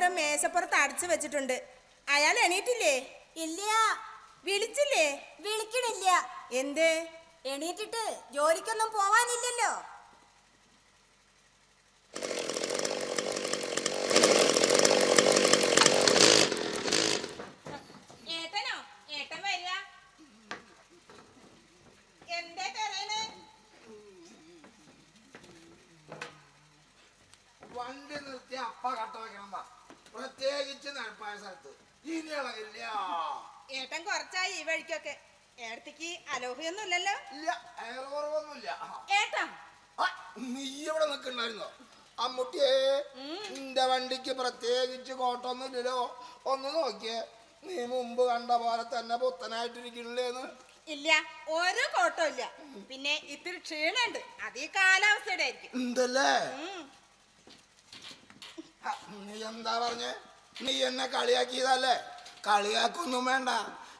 നേരം മേശപ്പുറത്ത് അടച്ചു വെച്ചിട്ടുണ്ട്. അയാൾ എണീറ്റില്ലേ? ഇല്ല. വിളിച്ചില്ലേ? വിളിക്കണില്ല. എന്ത്? എണീറ്റിട്ട് ജോലിക്കൊന്നും പോവാനില്ലല്ലോ ഏട്ടനോ ഏട്ടൻ വരിക എന്തേ തരേണ് വണ്ടി നിർത്തി അപ്പ കട്ട വെക്കണം പ്രത്യേകിച്ച് നടപ്പായ സ്ഥലത്ത് ഇനി ഇളകില്ല ഏട്ടൻ കുറച്ചായി ഈ വഴിക്കൊക്കെ. ഏടത്തേക്ക് അലോഹയൊന്നും ഇല്ലല്ലോ ഇല്ല അയർ കുറവൊന്നുമില്ല ഏട്ടാ. നീ ഇവിടെ നിൽക്കണ്ടായിരുന്നോ? അമ്മുട്ടിയെ നിന്റെ വണ്ടിക്ക് പ്രത്യേകിച്ച് കോട്ടൊന്നും ഇല്ലല്ലോ ഒന്ന് നോക്കിയേ നീ മുമ്പ് കണ്ട പോലെ തന്നെ പുത്തനായിട്ടിരിക്കണില്ലേന്ന്. ഇല്ല ഒരു കോട്ടം ഇല്ല പിന്നെ ഇത്തിരി ക്ഷീണുണ്ട് അത് ഈ കാലാവസ്ഥയുടെ ആയിരിക്കും എന്തല്ലേ നീ എന്താ പറഞ്ഞേ? നീ എന്നെ കളിയാക്കിയതല്ലേ? കളിയാക്കൊന്നും വേണ്ട.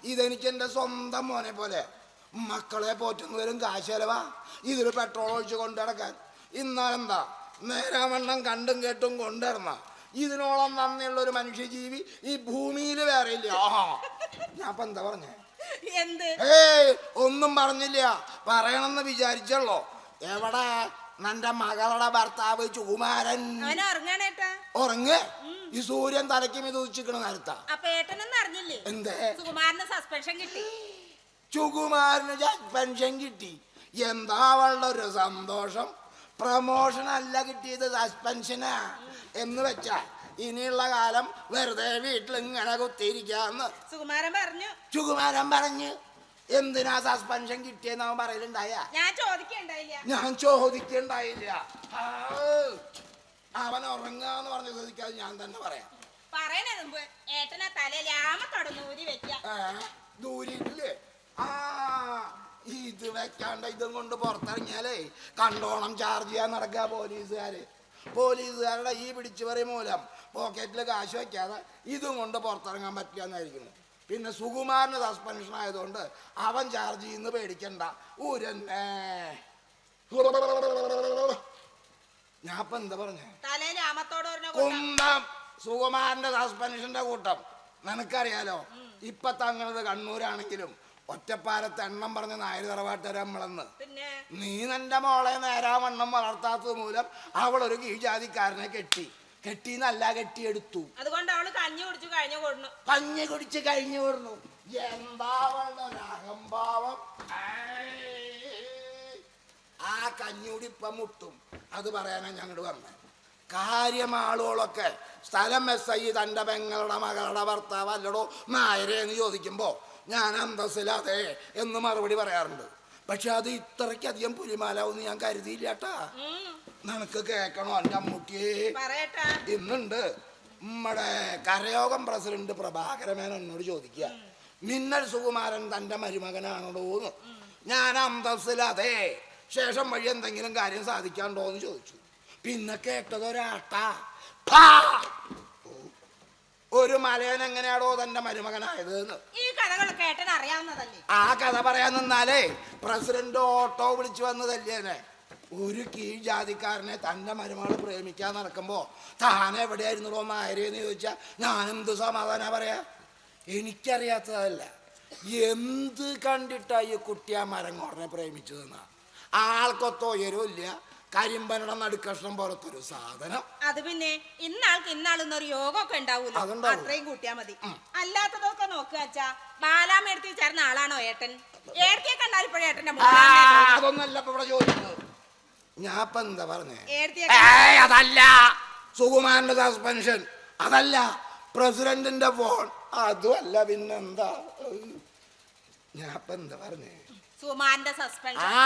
ഇതെനിക്ക് എന്റെ സ്വന്തം മോനെ പോലെ. മക്കളെ പോറ്റുന്നവരും കാശലവാ ഇതിൽ പെട്രോൾ ഒഴിച്ച് കൊണ്ടിടക്കാൻ ഇന്നാലെന്താ നേരാവണ്ണം കണ്ടും കേട്ടും കൊണ്ടിടന്ന ഇതിനോളം നന്ദിയുള്ള ഒരു മനുഷ്യജീവി ഈ ഭൂമിയിൽ വേറെ ഇല്ല. ആഹാ. ഞാൻ ഇപ്പൊ എന്താ പറഞ്ഞേ? എന്ത്? ഏയ് ഒന്നും പറഞ്ഞില്ല. പറയണമെന്ന് വിചാരിച്ചല്ലോ. എവിടെ? നിന്റെ മകളുടെ ഭർത്താവ് ചുകുമാരൻ. ഉറങ്ങ്. ഈ സൂര്യൻ തലയ്ക്ക് മീത് ഉച്ചിക്കണ നേരത്താ. അപ്പൊ ഏട്ടനൊന്നും അറിഞ്ഞില്ലേ? എന്തേ? സുകുമാരന് സസ്പെൻഷൻ കിട്ടി. സുകുമാരന് സസ്പെൻഷൻ കിട്ടി. എന്താ ഒരു സന്തോഷം? പ്രമോഷൻ അല്ല കിട്ടിയത് സസ്പെൻഷനാ എന്ന് വെച്ചാ ഇനിയുള്ള കാലം വെറുതെ വീട്ടിൽ ഇങ്ങനെ കുത്തിയിരിക്കാന്ന്. സുകുമാരൻ പറഞ്ഞു. സുകുമാരൻ പറഞ്ഞു എന്തിനാ സസ്പെൻഷൻ കിട്ടിയെന്ന് അവൻ പറയലുണ്ടായ? ഞാൻ ചോദിക്കണ്ടായില്ല ഞാൻ ചോദിക്കണ്ടായില്ല അവൻ ഉറങ്ങാന്ന് പറഞ്ഞ് ചോദിക്കാതെ ഞാൻ തന്നെ പറയാം. പറയണത് മുമ്പ് ഏട്ടനെ തലയിൽ ആമത്തോടെ നൂരി വെക്ക. ഏ, ദൂരിട്ടില്ലേ? ആ ഇത് വെക്കാണ്ട ഇതും കൊണ്ട് പുറത്തിറങ്ങിയാലേ കണ്ടോണം ചാർജ് ചെയ്യാൻ നടക്കുക പോലീസുകാര്. പോലീസുകാരുടെ ഈ പിടിച്ചു പറയും മൂലം പോക്കറ്റിൽ കാശ് വെക്കാതെ ഇതും കൊണ്ട് പുറത്തിറങ്ങാൻ പറ്റില്ല എന്നായിരിക്കുന്നു പിന്നെ സുകുമാരന് സസ്പെൻഷൻ ആയതുകൊണ്ട് അവൻ ചാർജ് ചെയ്യുന്ന പേടിക്കണ്ട. ഊരന്നെ. ഞാൻ ഇപ്പൊ എന്താ പറഞ്ഞേ കുന്തം സുകുമാരന്റെ സസ്പെൻഷന്റെ കൂട്ടം. നിനക്കറിയാലോ? ഇപ്പൊ തങ്ങണത് കണ്ണൂരാണെങ്കിലും ഒറ്റപ്പാലത്ത് എണ്ണം പറഞ്ഞ നായർ പിന്നെ? നീ നിന്റെ മോളെ നേരാവണ്ണം വളർത്താത്തത് മൂലം അവൾ ഒരു കീഴ്ജാതിക്കാരനെ കെട്ടി. കെട്ടിന്നല്ല കെട്ടിയെടുത്തു. അതുകൊണ്ട് അവൾ കഞ്ഞി കുടിച്ചു കഴിഞ്ഞു കൊടുന്നു. കഞ്ഞി കുടിച്ച് കഴിഞ്ഞു കൊടുന്നു. എന്താ അഹംഭാവം ആ ഇപ്പം മുട്ടും അത് പറയാനാണ് ഞങ്ങൾ വന്നത് കാര്യമാളുകളൊക്കെ സ്ഥലം എസ് ഐ തന്റെ പെങ്ങളുടെ മകളുടെ ഭർത്താവ് അല്ലടോ നായരെ എന്ന് ചോദിക്കുമ്പോൾ ഞാൻ അന്തസ്സിലാതെ എന്ന് മറുപടി പറയാറുണ്ട്. പക്ഷെ അത് ഇത്രയ്ക്കധികം പുലിമാലാവെന്ന് ഞാൻ കരുതിയില്ല കേട്ടാ. നിനക്ക് കേൾക്കണോ എന്റെ അമ്മൂട്ടിയെ? ഇന്നുണ്ട് നമ്മുടെ കരയോഗം പ്രസിഡന്റ് പ്രഭാകരമേൻ എന്നോട് ചോദിക്കുക മിന്നൽ സുകുമാരൻ തന്റെ മരുമകനാണോന്ന് ഞാൻ അന്തസ്സിലതെ ശേഷം വഴി എന്തെങ്കിലും കാര്യം സാധിക്കാണ്ടോ എന്ന് ചോദിച്ചു. പിന്നെ കേട്ടത് ഒരാട്ട! ഒരു മലയൻ എങ്ങനെയാണോ തന്റെ മരുമകനായത് ഈ കഥകളൊക്കെ ഏട്ടൻ അറിയാവുന്നതല്ലേ? ആ കഥ പറയാൻ നിന്നാലേ പ്രസിഡന്റ് ഓട്ടോ വിളിച്ചു വന്നതല്ലേനെ ഒരു കീഴ് ജാതിക്കാരനെ തന്റെ മരുമകൾ പ്രേമിക്കാൻ നടക്കുമ്പോ താൻ എവിടെയായിരുന്നോ നായരെന്ന് ചോദിച്ചാ ഞാൻ എന്ത് സമാധാന പറയാ? എനിക്കറിയാത്തതല്ല. എന്ത് കണ്ടിട്ടായി ഈ കുട്ടി ആ മരങ്ങോടനെ പ്രേമിച്ചതെന്നാ? ആൾക്കൊത്ത ഉയരമില്ല കരിമ്പനയുടെ നടുക്കഷ്ണം പോലത്തെ ഒരു സാധനം. അത് പിന്നെ ഇന്നാൾക്ക് ഇന്നാളെന്നൊരു യോഗമൊക്കെ ഉണ്ടാവൂലോ? അത്രയും കൂട്ടിയാ മതി. അല്ലാത്തതൊക്കെ നോക്കുക അച്ഛാ. ബാലാമേടത്തിൽ ചേർന്ന ആളാണോ ഏട്ടൻ? ഏടത്തിയെ കണ്ടാൽ ഇപ്പോഴും ഏട്ടന്റെ അതൊന്നല്ല ഇപ്പൊ ഇവിടെ ചോദിക്കുന്നത്. ഞാൻ ഇപ്പൊ എന്താ പറഞ്ഞേ? അതല്ല. സുകുമാരന്റെ സസ്പെൻഷൻ അതല്ല. പ്രസിഡന്റിന്റെ ഫോൺ അല്ല പിന്നെന്താ? ഞാൻ ഇപ്പൊ എന്താ പറഞ്ഞേ? സുമാന്റെ സസ്പെൻഷൻ ആ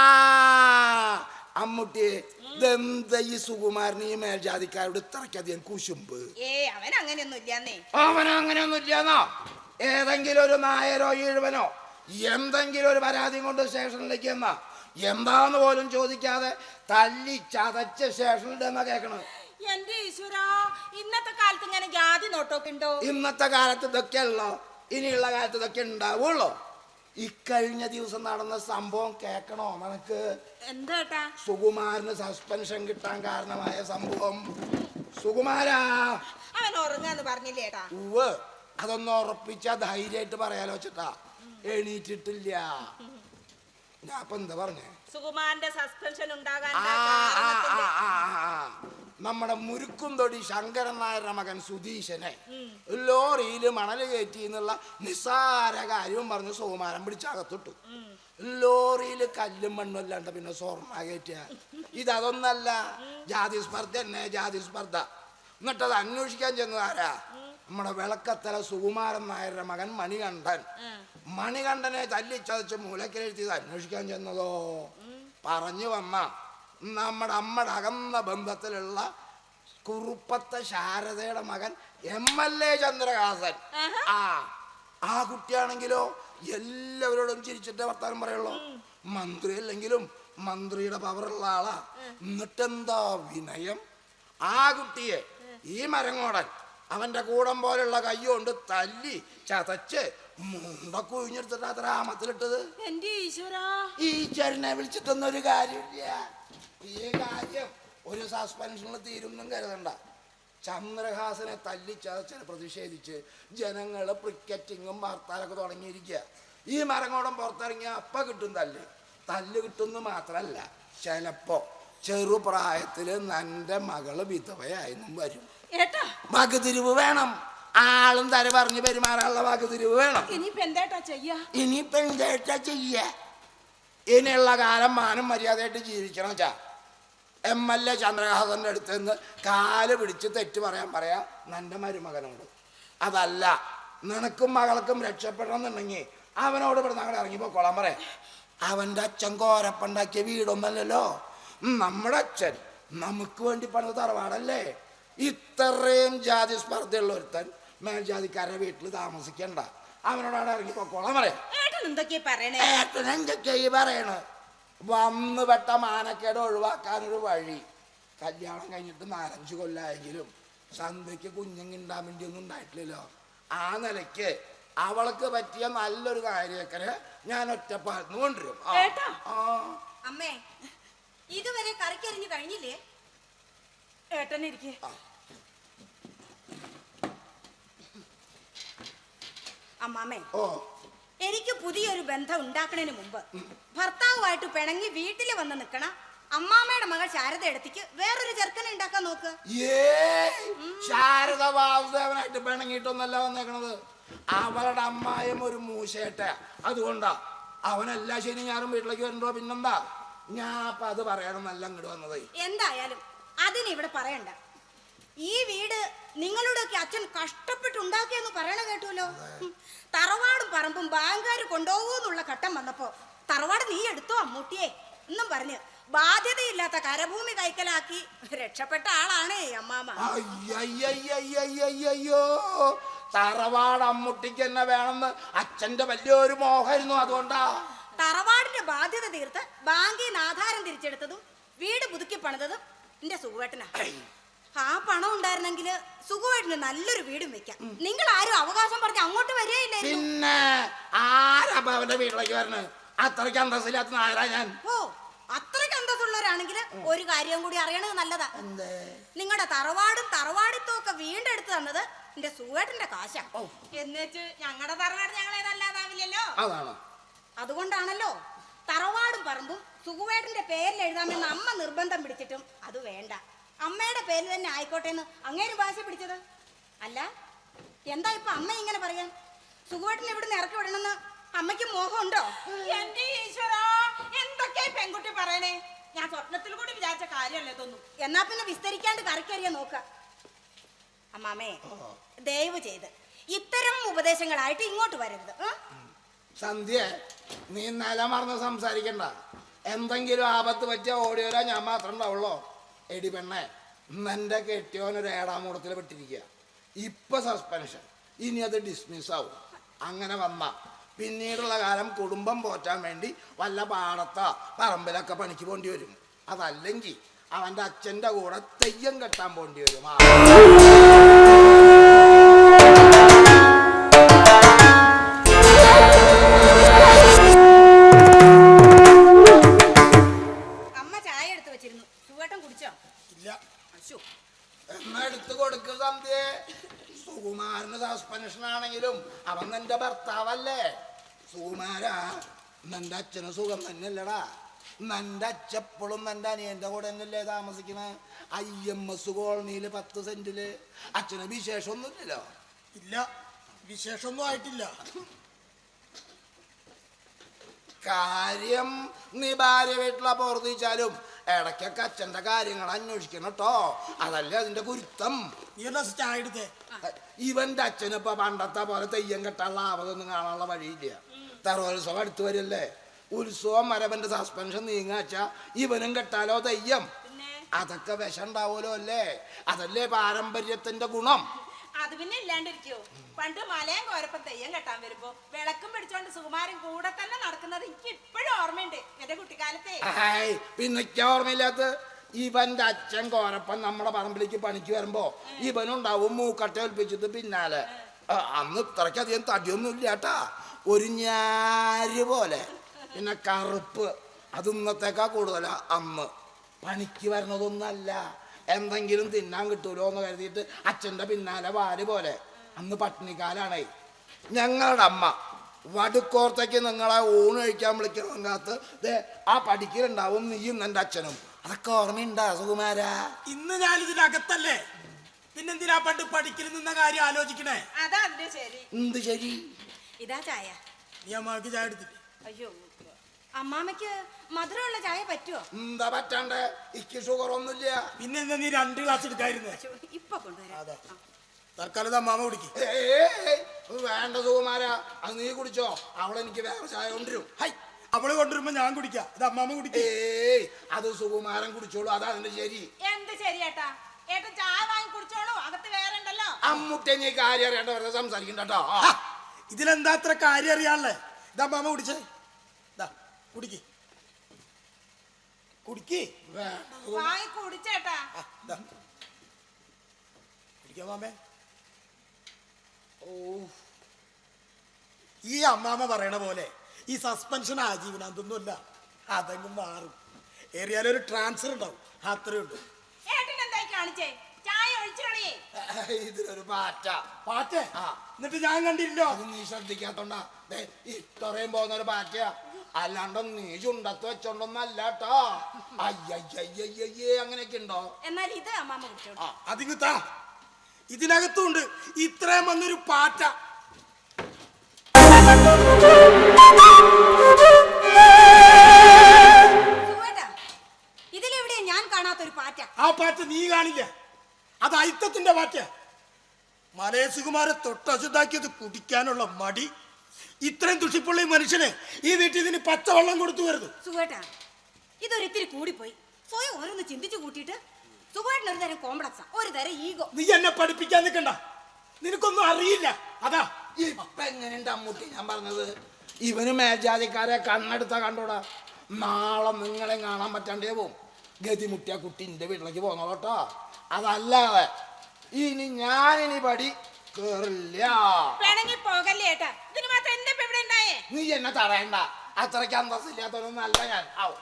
അമ്മുട്ടിയെ. ഇതെന്താ ഈ സുകുമാരൻ ഈ മേൽജാതിക്കാരോട് ഇത്രയ്ക്കധികം കുശുമ്പ്? ഏ അവൻ അങ്ങനെയൊന്നും ഇല്ലാന്നേ അവൻ അങ്ങനെയൊന്നും ഇല്ലെന്നോ ഏതെങ്കിലും ഒരു നായരോ ഈഴുവനോ? എന്തെങ്കിലും ഒരു പരാതി കൊണ്ട് സ്റ്റേഷനിലേക്ക് എന്നാ എന്താന്ന് പോലും ചോദിക്കാതെ തല്ലി ചതച്ച സ്റ്റേഷനിൽ കേക്കണത്? എന്റെ ഈശ്വര ഇന്നത്തെ കാലത്ത് ഇങ്ങനെ ജാതി നോട്ടൊക്കെ ഉണ്ടോ? ഇന്നത്തെ കാലത്ത് ഇതൊക്കെ ഉള്ളോ? ഇനിയുള്ള കാലത്ത് ഇതൊക്കെ ഉണ്ടാവുള്ളോ? ഇക്കഴിഞ്ഞ ദിവസം നടന്ന സംഭവം കേക്കണോ? നിനക്ക് എന്താട്ടാ സുകുമാരന് സസ്പെൻഷൻ കിട്ടാൻ കാരണമായ സംഭവം. സുകുമാരാ! അവൻ ഉറങ്ങാന്ന് പറഞ്ഞില്ലേ ഏട്ടാ? ഉവ് അതൊന്ന് ഉറപ്പിച്ച ധൈര്യമായിട്ട് പറയാലോ ചേട്ടാ. എണീറ്റിട്ടില്ല. ഞാൻ അപ്പൊ എന്താ പറഞ്ഞേ? സുകുമാരന്റെ സസ്പെൻഷൻ ഉണ്ടാകാൻ. നമ്മുടെ മുരുക്കും തൊടി ശങ്കരൻ നായരുടെ മകൻ സുധീശനെ. ലോറിയിൽ മണൽ കയറ്റി എന്നുള്ള നിസ്സാര കാര്യവും പറഞ്ഞ് സോമാനം പിടിച്ചകത്തിട്ടു ലോറിയിൽ കല്ലും മണ്ണും അല്ലാണ്ട് പിന്നെ സ്വർണ കയറ്റിയ. ഇതൊന്നല്ല. ജാതി സ്പർദ്ധ തന്നെ ജാതി സ്പർദ്ധ. എന്നിട്ട് അത് അന്വേഷിക്കാൻ ചെന്നതാരാ നമ്മുടെ വിളക്കത്തല സുകുമാരൻ നായരുടെ മകൻ മണികണ്ഠൻ. മണികണ്ഠനെ തല്ലിച്ചതച്ച് മൂലക്കിലെഴുത്തിയത് അന്വേഷിക്കാൻ ചെന്നതോ? പറഞ്ഞു വന്ന. നമ്മുടെ അമ്മയുടെ അകന്ന ബന്ധത്തിലുള്ള കുറുപ്പത്തെ ശാരദയുടെ മകൻ എം എൽ എ ചന്ദ്രഹാസൻ. ആ ആ കുട്ടിയാണെങ്കിലോ എല്ലാവരോടും ചിരിച്ചിട്ട് വർത്താനം പറയുള്ളൂ. മന്ത്രി അല്ലെങ്കിലും മന്ത്രിയുടെ പവറുള്ള ആളാ. എന്നിട്ടെന്താ വിനയം? ആ കുട്ടിയെ ഈ മരങ്ങോടൻ അവന്റെ കൂടം പോലുള്ള കയ്യോണ്ട് തല്ലി ചതച്ച് മുണ്ടക്കുഴിഞ്ഞെടുത്തിട്ട് അത്ര ആമത്തിലിട്ടത് എന്റെ ഈശ്വരാ. ഈശ്വരനെ വിളിച്ചിട്ടൊന്നും ഒരു കാര്യമില്ല. ഈ കാര്യം ഒരു സസ്പെൻഷനിൽ തീരുന്നും കരുതണ്ട. ചന്ദ്രഹാസനെ തല്ലി തല്ലിച്ചതച്ചിന് പ്രതിഷേധിച്ച് ജനങ്ങൾ ക്രിക്കറ്റിങ്ങും വാർത്താലൊക്കെ തുടങ്ങിയിരിക്കുക ഈ മരങ്ങോടം പുറത്തിറങ്ങിയ അപ്പ കിട്ടും തല്ല്. തല്ല് കിട്ടുന്നു മാത്രല്ല ചിലപ്പോ ചെറുപ്രായത്തിൽ നന്റെ മകൾ വിധവയായെന്നും വരും. വകുതിരിവ് വേണം. ആളും തര പറഞ്ഞു പെരുമാറാനുള്ള വകുതിരിവ് വേണം. ഇനിയിപ്പോ എന്താട്ടാ ചെയ്യാ? ഇനിയിപ്പോ ചെയ്യ? ഇനിയുള്ള കാലം മാനം മര്യാദയായിട്ട് ജീവിക്കണം ചാ എം എൽ എ ചന്ദ്രഹാസന്റെ അടുത്ത് നിന്ന് കാൽ പിടിച്ച് തെറ്റ് പറയാൻ പറയാ. നന്റെ മരുമകനോട്. അതല്ല നിനക്കും മകൾക്കും രക്ഷപ്പെടണം എന്നുണ്ടെങ്കിൽ അവനോട് ഇവിടെ ഞങ്ങൾ ഇറങ്ങിപ്പോ കൊള്ളാൻ പറയാം. അവന്റെ അച്ഛൻ കോരപ്പുണ്ടാക്കിയ വീടൊന്നല്ലല്ലോ. നമ്മുടെ അച്ഛൻ നമുക്ക് വേണ്ടി പണിത് തറവാടല്ലേ? ഇത്രയും ജാതി സ്പർദ്ധയുള്ള ഒരുത്തൻ മേൽജാതിക്കാരുടെ വീട്ടിൽ താമസിക്കണ്ട. അവനോടാണ് ഇറങ്ങി പൊക്കോളാൻ പറയാം. എന്തൊക്കെയാ ഈ പറയണ്? വന്ന് പെട്ട മാനക്കേട് ഒഴിവാക്കാനൊരു വഴി. കല്യാണം കഴിഞ്ഞിട്ട് നാലഞ്ച് കൊല്ലായെങ്കിലും സന്ധ്യക്ക് കുഞ്ഞുങ്ങിണ്ടാൻ വേണ്ടി ഒന്നും ഉണ്ടായിട്ടില്ലല്ലോ. ആ നിലയ്ക്ക് അവൾക്ക് പറ്റിയ നല്ലൊരു കാര്യക്കരെ ഞാൻ ഒറ്റപ്പാലത്ത് കൊണ്ടുവരും. ഇതുവരെ കറിക്കരിഞ്ഞു കഴിഞ്ഞില്ലേ? അമ്മാമേ എനിക്ക് പുതിയൊരു ബന്ധം ഉണ്ടാക്കണതിന് മുമ്പ് ഭർത്താവുമായിട്ട് പിണങ്ങി വീട്ടിൽ വന്ന് നിക്കണ അമ്മാമ്മയുടെ മകൾ ശാരദ എടുത്തിക്ക് വേറൊരു ചെറുക്കനെ ഉണ്ടാക്കാൻ നോക്ക്. ശാരദ വാസുദേവനായിട്ട് പിണങ്ങിയിട്ടൊന്നല്ല വന്നേക്കണത്. അവളുടെ അമ്മായും ഒരു മൂശേട്ട അതുകൊണ്ടാ അവനെല്ലാ ശനി ഞാനും വീട്ടിലേക്ക് വരണ്ടോ പിന്നെന്താ? ഞാൻ അപ്പൊ അത് പറയണമെന്നല്ല ഇങ്ങോട്ട് വന്നത്. എന്തായാലും അതിനിവിടെ പറയണ്ട. ഈ വീട് നിങ്ങളുടെയൊക്കെ അച്ഛൻ കഷ്ടപ്പെട്ടുണ്ടാക്കിയെന്ന് പറയണ കേട്ടുമല്ലോ തറവാടും പറമ്പും ബാങ്കുകാർ കൊണ്ടുപോകുമെന്നുള്ള ഘട്ടം വന്നപ്പോ തറവാട് നീ എടുത്തോ അമ്മൂട്ടിയെ? എന്നും പറഞ്ഞ് ബാധ്യതയില്ലാത്ത കരഭൂമി കൈക്കലാക്കി രക്ഷപ്പെട്ട ആളാണ് അമ്മാമ. അയ്യോ തറവാട് അമ്മൂട്ടിക്ക് തന്നെ വേണമെന്ന് അച്ഛന്റെ വലിയൊരു മോഹമായിരുന്നു അതുകൊണ്ടാ. തറവാടിന്റെ ബാധ്യത തീർത്ത് ബാങ്കിൽ നിന്ന് ആധാരം തിരിച്ചെടുത്തതും വീട് പുതുക്കി പണിതതും എന്റെ സുഖുവേട്ടനാ. ആ പണം ഉണ്ടായിരുന്നെങ്കിൽ സുഖമായിട്ട് നല്ലൊരു വീടും വെക്കാം. നിങ്ങൾ ആരും അവകാശം പറഞ്ഞ് അങ്ങോട്ട് വരികയില്ലാണെങ്കിൽ പിന്നെ ആരാ ഇപ്പൊ അവന്റെ വീട്ടിലേക്ക് വരണത് അത്രയ്ക്ക് അന്തസ്സില്ലാത്ത നായരാ ഞാൻ. ഓ അത്രയ്ക്ക് അന്തസ്സുള്ളവരാണെങ്കിൽ ഒരു കാര്യം കൂടി അറിയണത് നല്ലതാ. നിങ്ങളുടെ തറവാടും തറവാടിത്തും ഒക്കെ വീണ്ടെടുത്ത് തന്നത് എന്റെ സുഖേട്ടന്റെ കാശാ. എന്നുവെച്ച് ഞങ്ങളുടെ തറവാട് ഞങ്ങൾ ഏതല്ലാതാവില്ലല്ലോ അതുകൊണ്ടാണല്ലോ തറവാടും പറമ്പും സുഖുവേട്ടന്റെ പേരിൽ എഴുതാമെന്ന് അമ്മ നിർബന്ധം പിടിച്ചിട്ടും അത് വേണ്ട. അമ്മയുടെ പേരിൽ തന്നെ ആയിക്കോട്ടെ എന്ന് അങ്ങേര് ഭാഷ പിടിച്ചത്? അല്ല എന്താ ഇപ്പൊ അമ്മ ഇങ്ങനെ പറയാൻ? സുഖുവേട്ടൻ ഇവിടുന്ന് ഇറക്കി വിടണമെന്ന് അമ്മയ്ക്ക് മോഹമുണ്ടോ? എന്റെ ഈശ്വരാ എന്തൊക്കെ പെൺകുട്ടി പറയണേ? ഞാൻ സ്വപ്നത്തിൽ കൂടി വിചാരിച്ച കാര്യമല്ലേ തോന്നുന്നു എന്നാ പിന്നെ വിസ്തരിക്കാണ്ട് കറിക്കറിയ നോക്ക അമ്മാമേ ദയവ് ചെയ്ത് ഇത്തരം ഉപദേശങ്ങളായിട്ട് ഇങ്ങോട്ട് വരരുത്? സന്ധ്യ നീ നില മറന്ന് സംസാരിക്കണ്ട. എന്തെങ്കിലും ആപത്ത് പറ്റിയ വരാൻ ഞാൻ മാത്രം ഉണ്ടാവുള്ളോ? എടി പെണ്ണെ എന്റെ കെട്ടിയോനൊരു ഏടാമൂടത്തിൽ പെട്ടിരിക്കുക ഇപ്പൊ സസ്പെൻഷൻ ഇനി അത് ഡിസ്മിസ് ആവും. അങ്ങനെ വന്ന പിന്നീടുള്ള കാലം കുടുംബം പോറ്റാൻ വേണ്ടി വല്ല പാടത്തോ പറമ്പിലൊക്കെ പണിക്ക് പോണ്ടി വരും. അതല്ലെങ്കിൽ അവന്റെ അച്ഛന്റെ കൂടെ തെയ്യം കെട്ടാൻ പോണ്ടി വരും. സുകുമാര നിന്റെ അച്ഛന് സുഖം തന്നെയല്ലടാ. നിന്റെ അച്ഛപ്പോഴും നിന്റെ അനിയന്റെ കൂടെ തന്നെയല്ലേ താമസിക്കണേ? ഐ എം എസ് കോളനിയിൽ പത്ത് സെന്റിൽ. അച്ഛന് വിശേഷമൊന്നുമില്ലല്ലോ? ഇല്ല. വിശേഷമൊന്നും ആയിട്ടില്ല. കാര്യം നീ ഭാര്യ വീട്ടിലാ പോർത്തിച്ചാലും ഇടയ്ക്കൊക്കെ അച്ഛന്റെ കാര്യങ്ങൾ അന്വേഷിക്കണം കേട്ടോ. അതല്ലേ അതിന്റെ ഗുരുത്തം ഇവന്റെ അച്ഛനിപ്പോ പണ്ടത്തെ പോലെ തെയ്യം കെട്ടാനുള്ള ആവതൊന്നും കാണാനുള്ള വഴിയില്ല. തറോത്സവം അടുത്ത് വരില്ലേ? ഉത്സവം മരവന്റെ സസ്പെൻഷൻ നീങ്ങാച്ച ഇവനും കെട്ടാലോ തെയ്യം. അതൊക്കെ വിഷം ഉണ്ടാവുമല്ലോ അല്ലേ? അതല്ലേ പാരമ്പര്യത്തിന്റെ ഗുണം? അത് പിന്നെ ഇല്ലാണ്ടിരിക്കോ. പണ്ട് മലയും കോരപ്പം തെയ്യം കെട്ടാൻ വരുമ്പോ വിളക്കും പിടിച്ചോണ്ട് സുകുമാരൻ കൂടെ തന്നെ നടക്കുന്നത് എനിക്ക് ഇപ്പോഴും ഓർമ്മയുണ്ട്. എന്റെ കുട്ടിക്കാലത്തെ. പിന്നെ ഓർമ്മയില്ലാത്ത? ഇവന്റെ അച്ഛൻ കോരപ്പൻ നമ്മുടെ പറമ്പിലേക്ക് പണിക്ക് വരുമ്പോ ഇവനുണ്ടാവും മൂക്കട്ട ഏൽപ്പിച്ചിട്ട് പിന്നാലെ. അന്ന് ഇത്രയ്ക്കധികം തടിയൊന്നും ഇല്ല കേട്ടാ ഒരു ഞാര് പോലെ. പിന്നെ കറുപ്പ്. അത് ഇന്നത്തേക്കാ കൂടുതലാ അന്ന് പണിക്ക് വരണതൊന്നല്ല. എന്തെങ്കിലും തിന്നാൻ കിട്ടൂലോ എന്ന് കരുതിയിട്ട് അച്ഛന്റെ പിന്നാലെ വാൽ പോലെ. അന്ന് പട്ടിണിക്കാലാണേ. ഞങ്ങളുടെ അമ്മ. വടുക്കോർത്തേക്ക് നിങ്ങളെ ഊണ് കഴിക്കാൻ വിളിക്കുന്നതിനകത്ത് ദേ ആ പഠിക്കലുണ്ടാവും നീയും എന്റെ അച്ഛനും. അതൊക്കെ ഓർമ്മയുണ്ടാ സുകുമാര? ഇന്ന് ഞാൻ ഇതിനകത്തല്ലേ പിന്നെന്തിനാ പണ്ട് പഠിക്കൽ നിന്ന കാര്യം ആലോചിക്കണേ? അതാ ശരി. എന്ത് ശരി? ഇതാ ചായ. നീ അമ്മയ്ക്ക് ചായ എടുത്തിട്ട്. അയ്യോ അമ്മാമ്മക്ക് മധുരമുള്ള ചായ പറ്റുമോ എന്താ പറ്റാണ്ട്? ഇക്ക് ഷുഗർ ഒന്നുമില്ല. പിന്നെ എന്താ നീ രണ്ട് ഗ്ലാസ് എടുക്കായിരുന്നു? ഇപ്പൊ കൊണ്ടുവരാം. തൽക്കാലം അമ്മാമ കുടിക്ക്. വേണ്ട സുകുമാര. അത് നീ കുടിച്ചോ. അവളെനിക്ക് വേറെ ചായ കൊണ്ടുവരും. ഹൈ. അവൾ കൊണ്ടുവരുമ്പോ ഞാൻ കുടിക്കാം. ഇത് അമ്മാമ കുടിക്കേ. ഏയ് അത് സുകുമാരൻ കുടിച്ചോളൂ. അതാ അതിന്റെ ശരി. എന്ത് ശരി ഏട്ടാ? ഏട്ടൻ ചായ വാങ്ങി കുടിച്ചോളൂ. അകത്ത് വേറെ ഉണ്ടല്ലോ. അമ്മുട്ടെ നീ കാര്യം അറിയാണ്ട് വെറുതെ സംസാരിക്കണ്ട ഇതിലെന്താ അത്ര കാര്യം അറിയാനുള്ളേ ഇതാ മാമ കുടിച്ചേ. ഇതാ കുടിക്ക്. കുടിക്ക്? കുടിച്ചേട്ടാ. കുടിക്കാം മാമേ? ഓ ഈ അമ്മാമ പറയണ പോലെ ഈ സസ്പെൻഷൻ ആജീവനാന്തൊന്നുമല്ല. അതങ്ങും മാറും. ഏറിയാലൊരു ട്രാൻസ്ഫർ ഉണ്ടാവും. അത്രേ ഉള്ളൂ ഏട്ടൻ എന്തായി കാണിച്ചേ ചായ ഒഴിച്ചു കളിയേ ഇതിലൊരു പാറ്റ പാറ്റേ ആ. എന്നിട്ട് ഞാൻ കണ്ടില്ലോ അത് നീ ശ്രദ്ധിക്കാത്തോണ്ടാ. ദേ, ഇത്രയും പോകുന്ന ഒരു പാറ്റ അല്ലാണ്ട് നീ ചുണ്ടത്ത് വെച്ചോണ്ടൊന്നല്ല കേട്ടോ അയ്യയ്യയ്യയ്യേ അങ്ങനെയൊക്കെ ഉണ്ടോ? എന്നാൽ ഇത് അമ്മാമ്മ കുടിച്ചോളൂ ആ അതിങ്ങ് താ. ഇതിനകത്തുണ്ട് ഇത്രയും വന്നൊരു പാറ്റ. സുഖേട്ടാ ഇതിലെവിടെയാ ഞാൻ കാണാത്തൊരു പാറ്റ? ആ പാറ്റ നീ കാണില്ല. അത് അയിത്തത്തിന്റെ വാക്യ. മലയസുകുമാരെ തൊട്ടശുദ്ധാക്കിയത് കുടിക്കാനുള്ള മടി. ഇത്രയും ദുഷിപ്പുള്ള ഈ മനുഷ്യനെ ഈ വീട്ടിൽ ഇതിന് പച്ചവെള്ളം കൊടുത്തു വരുത് സുഖേട്ടാ ഇതൊരിത്തിരി കൂടിപ്പോയി. സ്വയം ഓരോന്ന് ചിന്തിച്ചു കൂട്ടിയിട്ട് സുഖേട്ടൻ ഒരു തരം കോംപ്ലക്സാ ഒരു തരം ഈഗോ നീ എന്നെ പഠിപ്പിക്കാൻ നിൽക്കണ്ട. നിനക്കൊന്നും അറിയില്ല. അതാ. ഇപ്പൊ എങ്ങനെയുണ്ട് അമ്മൂട്ടി? ഞാൻ പറഞ്ഞത് ഇവന് മേൽജാതിക്കാരെ കണ്ണെടുത്ത കണ്ടോടാ. നാളെ നിങ്ങളെ കാണാൻ പറ്റാണ്ടേ പോവും. ഗതിമുട്ടിയ കുട്ടി എന്റെ വീട്ടിലേക്ക് പോന്നോട്ടോ അതല്ലാതെ ഇനി ഞാനിനി പടി കേറില്ല. പിണങ്ങി പോകല്ലേ ഏട്ടാ. ഇതിന് മാത്രം എന്താ ഇപ്പൊ ഇവിടെ ഉണ്ടായേ? നീ എന്നെ തടയണ്ട. അത്രയ്ക്ക് അന്തസ്സില്ലാത്തവനൊന്നല്ല ഞാൻ. ആവും